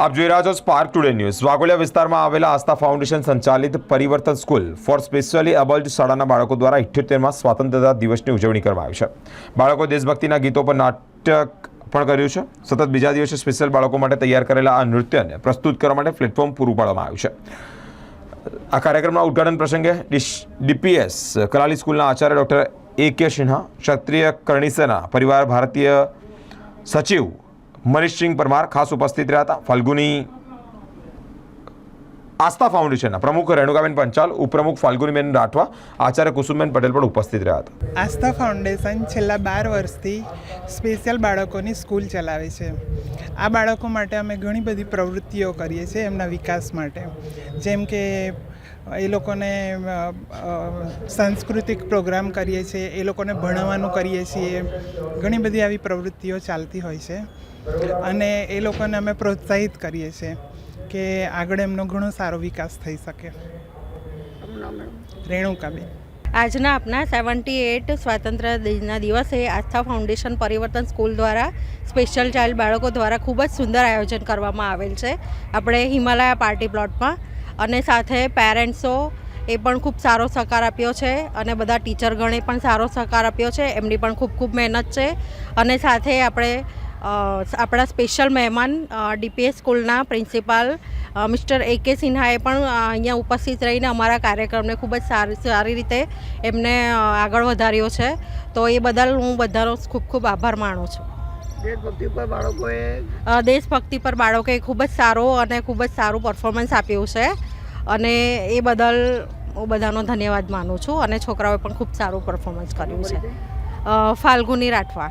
આપ જોઈ રહ્યા છો સ્પાર્ક ટુડે ન્યૂઝ વાઘોલિયા વિસ્તારમાં આવેલા આસ્થા ફાઉન્ડેશન સંચાલિત પરિવર્તન સ્કૂલ ફોર સ્પેશિયલી અબલ્ડ શાળાના બાળકો દ્વારા ઇઠ્યોતેરમાં સ્વાતંત્રતા દિવસની ઉજવણી કરવામાં આવી છે. બાળકો દેશભક્તિના ગીતો પર નાટક પણ કર્યું છે. સતત બીજા દિવસે સ્પેશિયલ બાળકો માટે તૈયાર કરેલા આ નૃત્યને પ્રસ્તુત કરવા માટે પ્લેટફોર્મ પૂરું પાડવામાં આવ્યું છે. આ કાર્યક્રમના ઉદ્ઘાટન પ્રસંગે ડીપીએસ કલાલી સ્કૂલના આચાર્ય ડૉક્ટર એ કે સિન્હા, ક્ષત્રિય કરણીસેના પરિવાર ભારતીય સચિવ મનીષસિંહ પરમાર ખાસ ઉપસ્થિત રહ્યા હતા. ફાલ્ગુની આસ્થા ફાઉન્ડેશનના પ્રમુખ રેણુકાબેન પંચાલ, ઉપપ્રમુખ ફાલ્ગુનીબેન રાઠવા, આચાર્ય કુસુમબેન પટેલ પણ ઉપસ્થિત રહ્યા હતા. આસ્થા ફાઉન્ડેશન છેલ્લા બાર વર્ષથી સ્પેશિયલ બાળકોની સ્કૂલ ચલાવે છે. આ બાળકો માટે અમે ઘણી બધી પ્રવૃત્તિઓ કરીએ છીએ એમના વિકાસ માટે. જેમ કે એ લોકોને સાંસ્કૃતિક પ્રોગ્રામ કરીએ છીએ, એ લોકોને ભણાવવાનું કરીએ છીએ. ઘણી બધી આવી પ્રવૃત્તિઓ ચાલતી હોય છે. અને એ લોકોને અમે પ્રોત્સાહિત કરીએ છીએ કે આગળ એમનો ઘણો સારો વિકાસ થઈ શકે. રેણુકાબેન. આજના આપના સેવન્ટી એટ સ્વાતંત્ર્ય દિનના દિવસે આસ્થા ફાઉન્ડેશન પરિવર્તન સ્કૂલ દ્વારા સ્પેશિયલ ચાઇલ્ડ બાળકો દ્વારા ખૂબ જ સુંદર આયોજન કરવામાં આવેલ છે. આપણે હિમાલયા પાર્ટી પ્લોટમાં અને સાથે પેરેન્ટ્સો એ પણ ખૂબ સારો સહકાર આપ્યો છે અને બધા ટીચરગણે પણ સારો સહકાર આપ્યો છે. એમની પણ ખૂબ ખૂબ મહેનત છે. અને સાથે આપણે આપણા સ્પેશિયલ મહેમાન ડીપીએસ સ્કૂલના પ્રિન્સિપાલ મિસ્ટર એ કે સિન્હાએ પણ અહીંયા ઉપસ્થિત રહીને અમારા કાર્યક્રમને ખૂબ જ સારી સારી રીતે એમને આગળ વધાર્યો છે. તો એ બદલ હું બધાનો ખૂબ ખૂબ આભાર માનું છું. દેશભક્તિ પર બાળકોએ દેશભક્તિ પર બાળકોએ ખૂબ જ સારો અને ખૂબ જ સારું પરફોર્મન્સ આપ્યું છે. અને એ બદલ હું બધાનો ધન્યવાદ માનું છું અને છોકરાઓએ પણ ખૂબ સારું પરફોર્મન્સ કર્યું છે. ફાલ્ગુની રાઠવા.